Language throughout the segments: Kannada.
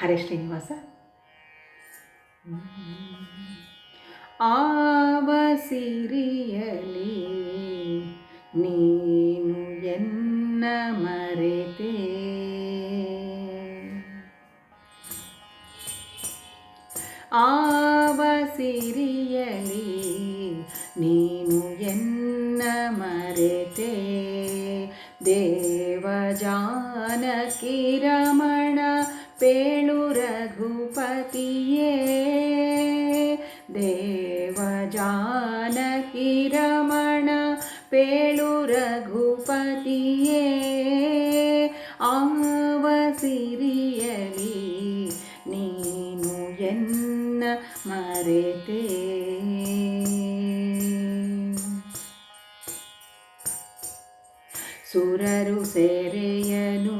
ಹರೇ ಶ್ರೀನಿವಾಸ ಆವ ಸಿರಿಯಲಿ ನೀನು ಎನ್ನ ಮರೆತೆ ಆವ ಸಿರಿಯಲಿ ನೀನು ಎನ್ನ ಮರೆತೆ ದೇವ ಜಾನಕಿ ರಮಣ ಪೇಳು ರಘುಪತಿಯೇ, ದೇವ ಜಾನಕಿ ರಮಣ, ಪೇಳು ರಘುಪತಿಯೇ ಆವ ಸಿರಿಯಲಿ ನೀನು ಎನ್ನ ಮರೆತೆ. ಸುರರು ಸೆರೆಯನು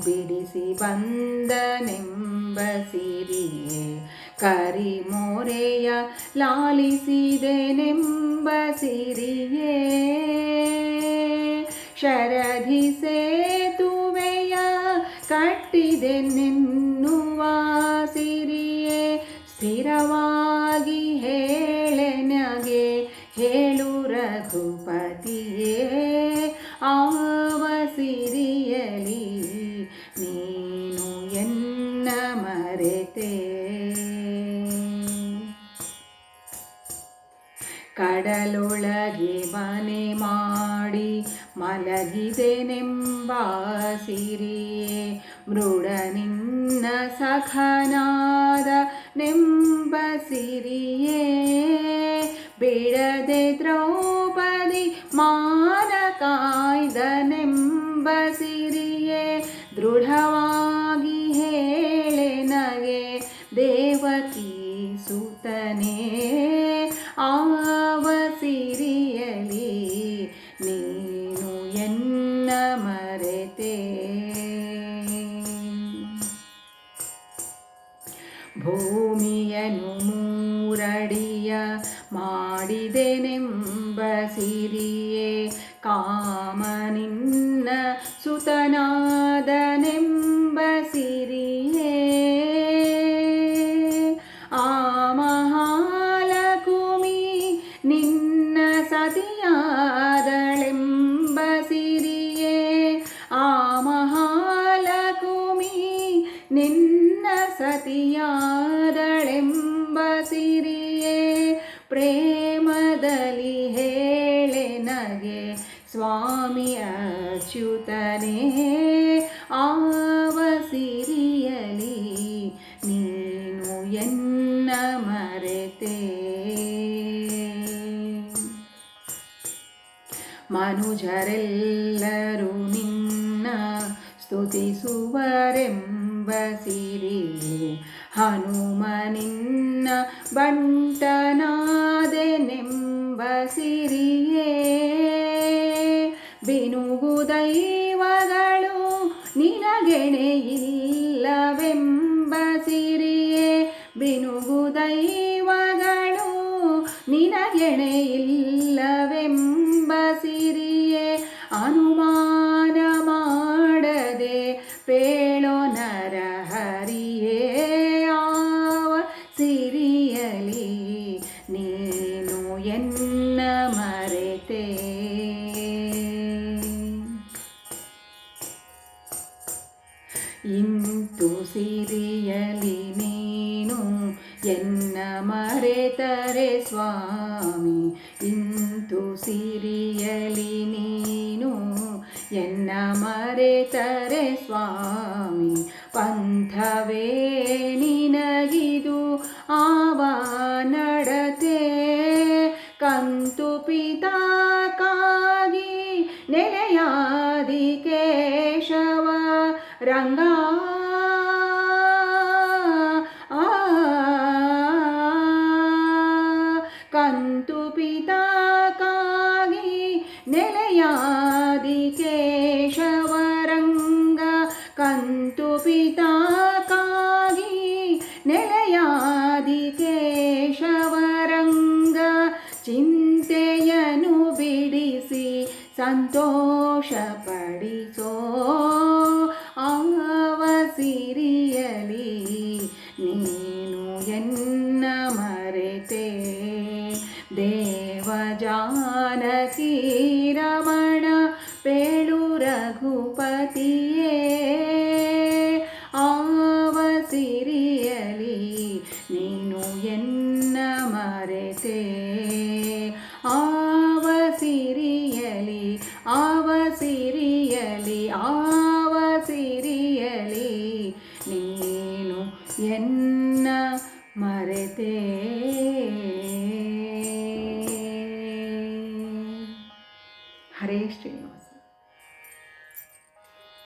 ಬಿಡಿಸಿ ಬಂದನೆಂಬ ಸಿರಿಯೇ ಕರಿಮೋರೆಯ ಲಾಲಿಸಿದೆನೆಂಬ ಸಿರಿಯೇ ಶರಧಿ ಸೇತುವೆಯ ಕಟ್ಟಿದೆನೆನ್ನುವ ಸಿರಿಯೇ ಸ್ಥಿರವಾಗಿ ಹೇಳೆನಗೆ ಹೇಳು ರಘುಪತಿಯೇ. ಕಡಲೊಳಗೆ ಮನೆ ಮಾಡಿ ಮಲಗಿದೆನೆಂಬ ಸಿರಿಯೇ ಮೃಡ ನಿನ್ನ ಸಖನಾದ ನೆಂಬ ಸಿರಿಯೇ ಬಿಡದೆ ದ್ರೌಪದಿ ಮಾನ ಸಿರಿಯೇ ಮಾಡಿದೆನೆಂಬ ಸಿರಿಯೇ ಕಾಮನಿನ್ನ ಸುತನಾದನೆಂಬ ಸಿರಿಯೇ. ಆ ಮಹಾಲಕುಮಿ ನಿನ್ನ ಸತಿಯಾದಳೆಂಬ ಸಿರಿಯೇ. ಆ ಮಹಾಲಕುಮಿ ನಿನ್ನ ಸತಿಯಾದಳೆಂಬ ಸ್ವಾಮಿ ಅಚ್ಯುತನೇ ಆವಸಿರಿಯಲಿ ನೀನು ಎನ್ನ ಮರೆತೆ? ಮನುಜರೆಲ್ಲರೂ ನಿನ್ನ ಸ್ತುತಿಸುವರೆಂಬ ಹನುಮನಿನ್ನ ಹನುಮ ನಿನ್ನ ಬಂಟನಾದೆನೆಂಬ ಸಿರಿಯೇ? ಬಿನುಗು ದೈವಗಳು ನಿನಗೆಣೆಯಿಲ್ಲವೆಂಬ ಸಿರಿಯೇ. ಬಿನುಗು ದೈವಗಳು ನಿನಗೆಣೆಯಿಲ್ಲವೆಂಬ ಸಿರಿಯೇ. ಅನುಮಾನ ಮಾಡದೆ ಪೇಳೋ ನರಹರಿಯೇ. ಇಂತು ಸಿರಿಯಲಿ ನೀನು ಎನ್ನ ಮರೆತರೆ ಸ್ವಾಮಿ? ಇಂತು ಸಿರಿಯಲಿ ನೀನು ಎನ್ನ ಮರೆತರೆ ಸ್ವಾಮಿ? ಪಂಥವೇ ರಂಗ. ಆ. ಕಂತು ಪಿತಾಕಾಗಿ ನೆಲೆಯಾದಿ ಕೇಶವರಂಗ. ಕಂತು ಪಿತಾಕಾಗಿ ನೆಲೆಯಾದಿ ಕೇಶವರಂಗ. ಚಿಂತೆಯನು ಬಿಡಿಸಿ ಸಂತೋಷ ಪಡಿಸೋ ಸಿರಿಯಲಿ, ನೀನು ಎನ್ನ ಮರೆತೆ? ದೇವ ಜಾನಕಿ ರಮಣ ಪೇಳು ರಘುಪತಿಯೇ? ಆವ ಸಿರಿಯಲಿ, ನೀನು ಎನ್ನ ಮರೆತೆ? ಆವ ಎನ್ನ ಮರೆತೆ? ಹರೇ ಶ್ರೀ